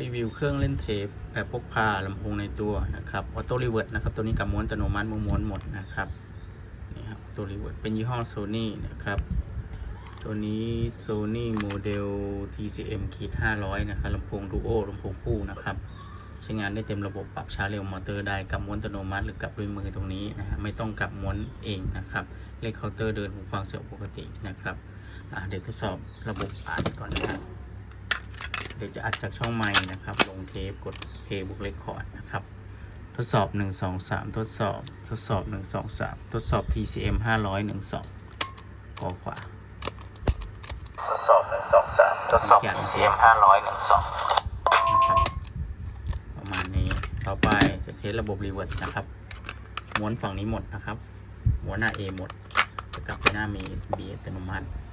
รีวิวเครื่องเล่นเทปแบบพกพาลำโพงในตัวนะครับออโต้รีเวิร์ดนะครับตัวนี้กับม้วนอัตโนมัติม้วนหมดนะครับนี่ครับออโต้รีเวิร์ดเป็นยี่ห้อโซนี่นะครับตัวนี้ Sony โมเดล TCM ขีด500 นะครับลำโพงดูโอลำโพงคู่นะครับ ใช้งานได้เต็มระบบปรับช้าเร็วมอเตอร์ได้กับม้วนอัตโนมัติ หรือกับด้วยมือตรงนี้นะฮะไม่ต้องกับม้วนเองนะครับ เลขเคาน์เตอร์เดินหูฟังเสียงปกตินะครับเดี๋ยวทดสอบระบบอัดก่อนนะครับ เดี๋ยวจะอัดจากช่องไม้นะครับ ลงเทปกดเพย์บุกเรคคอร์ดนะครับ ทดสอบ 1 2 3 ทดสอบ ทดสอบ 1 2 3 ทดสอบ TCM 500 1 2กอขวา ทดสอบหนึ่งสองสามทดสอบ PCM ห้าร้อยหนึ่งสองนะครับประมาณนี้ต่อไปจะเทสระบบรีเวิร์สนะครับ ม้วนฝั่งนี้หมดนะครับม้วนหน้า A หมดจะกลับไปหน้ามี B อัตโนมัตินะ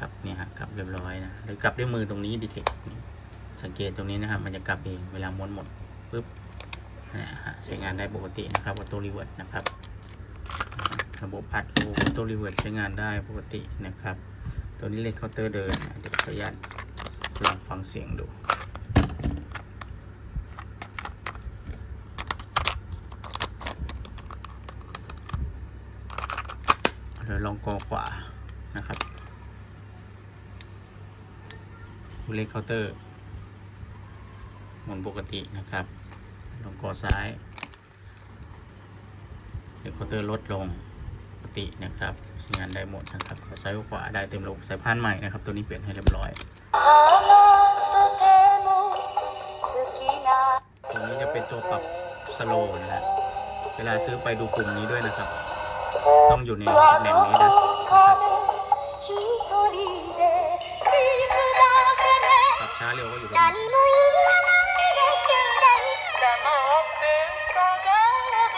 ครับเนี่ยฮะกลับเรียบร้อยนะหรือกลับด้วยมือตรงนี้ดีเทคสังเกตตรงนี้นะครับ มันจะกลับเองเวลาม้วนหมดปุ๊บนะฮะใช้งานได้ปกตินะครับออโต้รีเวิร์สนะครับ ระบบอัดระบบออโต้รีเวิร์สใช้งานได้ปกตินะครับ ตัวนี้เลขเคาน์เตอร์เดินเดี๋ยวขออนุญาตลองฟังเสียงดูเดี๋ยวลองกอขวานะครับ ดูเลขเคาน์เตอร์หมุนปกตินะครับ ลงกอซ้ายเลขเคาน์เตอร์ลดลงปกตินะครับใช้งานได้หมดนะครับซ้ายกับขวาได้เต็มระบบสายพานใหม่นะครับ ตัวนี้เปลี่ยนให้เรียบร้อยตรงนี้จะเป็นตัวปรับสโลว์นะฮะเวลาซื้อไปดูปุ่มนี้ด้วยนะครับ ต้องอยู่ในตำแหน่งนี้นะ เร็วก็อยู่ตรงนี้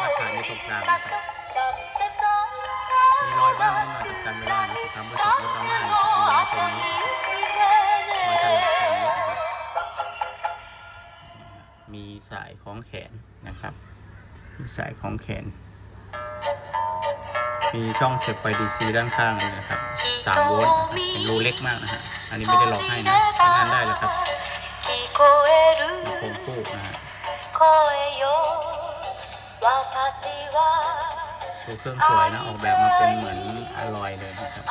มาถ่ายในตรงกลางนะครับมีรอยบ้างนิดหน่อยกับการเวลานะสิครับเมื่อสุดลดดราม่านะครับมีรอยตรงนี้รอยตลาดตรงนี้นะครับมีสายคล้องแขนนะครับ มีสายคล้องแขน มีช่องเสียบไฟ DC ด้านข้างนี่นะครับ 3 โวลต์นะครับเป็นรูเล็กมากนะฮะ อันนี้ไม่ได้หลอกให้นะใช้งานได้แล้วครับ ลำโพงคู่นะฮะตัวเครื่องสวยนะ ออกแบบมาเป็นเหมือนอลลอยเลยนะครับ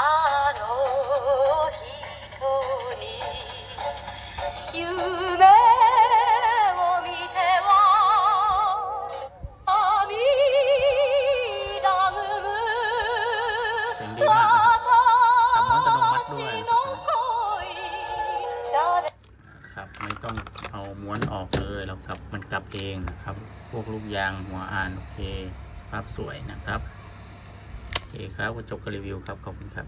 ไม่ต้องเอาม้วนออกเลยเรากลับมันกลับเองนะครับ พวกลูกยางหัวอ่านโอเคภาพสวยนะครับโอเคครับก็จบการรีวิวครับขอบคุณครับ